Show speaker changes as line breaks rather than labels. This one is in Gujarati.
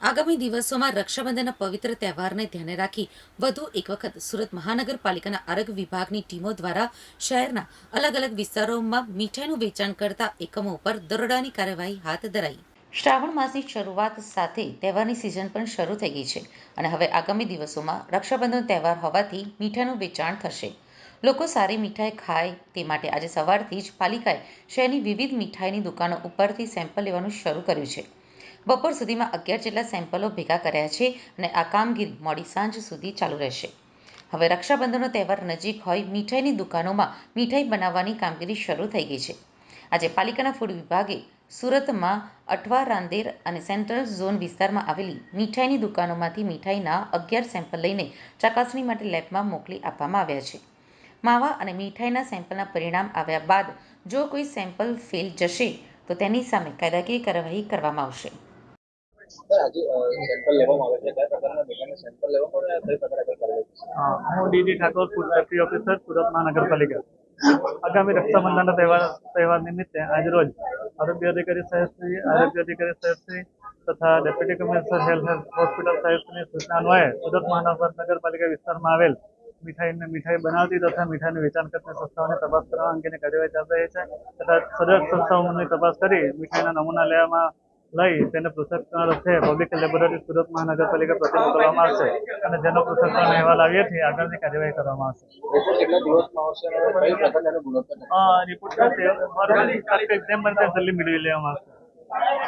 આગામી દિવસોમાં રક્ષાબંધનના પવિત્ર તહેવારને ધ્યાને રાખી વધુ એક વખત સુરત મહાનગરપાલિકાના આરોગ્ય વિભાગની ટીમો દ્વારા શહેરના અલગ અલગ વિસ્તારોમાં મીઠાઈનું વેચાણ કરતા એકમો ઉપર દરોડાની કાર્યવાહી હાથ ધરાઈ. શ્રાવણ માસની શરૂઆત સાથે તહેવારની સિઝન પણ શરૂ થઈ ગઈ છે અને હવે આગામી દિવસોમાં રક્ષાબંધન તહેવાર હોવાથી મીઠાઈનું વેચાણ થશે. લોકો સારી મીઠાઈ ખાય તે માટે આજે સવારથી જ પાલિકાએ શહેરની વિવિધ મીઠાઈની દુકાનો ઉપરથી સેમ્પલ લેવાનું શરૂ કર્યું છે. બપોર સુધીમાં અગિયાર જેટલા સેમ્પલો ભેગા કર્યા છે અને આ કામગીરી મોડી સાંજ સુધી ચાલુ રહેશે. હવે રક્ષાબંધનનો તહેવાર નજીક હોય મીઠાઈની દુકાનોમાં મીઠાઈ બનાવવાની કામગીરી શરૂ થઈ ગઈ છે. આજે પાલિકાના ફૂડ વિભાગે સુરતમાં અઠવા રાંદેર અને સેન્ટ્રલ ઝોન વિસ્તારમાં આવેલી મીઠાઈની દુકાનોમાંથી મીઠાઈના અગિયાર સેમ્પલ લઈને ચકાસણી માટે લેબમાં મોકલી આપવામાં આવ્યા છે. માવા અને મીઠાઈના સેમ્પલના પરિણામ આવ્યા બાદ જો કોઈ સેમ્પલ ફેલ જશે તો તેની સામે કાયદાકીય કાર્યવાહી કરવામાં આવશે.
હા, D D Thakor food safety officer Surat મહાનગરપાલિકા. આગામી રક્ષાબંધનના તહેવાર તહેવાર નિમિત્તે આજરોજ આરોગ્ય અધિકારી સાહેબશ્રી આરોગ્ય અધિકારી સાહેબશ્રી તથા ડેપ્યુટી કમિશનર હેલ્થ હોસ્પિટલ સાહેબની સૂચના અન્વયે સુરત મહાનગરપાલિકા વિસ્તારમાં આવેલ મીઠાઈને મીઠાઈ બનાવતી તથા મીઠાઈનું વેચાણ કરતી સંસ્થાઓની તપાસ કરવા અંગેની કાર્યવાહી ચાલી રહી છે તથા સદર સંસ્થાઓની તપાસ કરી મીઠાઈના નમૂના લેવામાં લઈ તેને પૃથ્થકરણ અર્થે પબ્લિક લેબોરેટરી સુરત મહાનગરપાલિકા પ્રતિ મોકલવામાં આવશે અને જેનો પૃથ્થકરણ અહેવાલ આવ્યાથી આગળની કાર્યવાહી કરવામાં આવશે.
રિપોર્ટ એક્ઝામ દિવસમાં આવશે અને કઈ પ્રકારની એનો ગુણવત્તા
અ રિપોર્ટ જેમ બને તેમ જલ્દી મેળવી લેવામાં આવશે.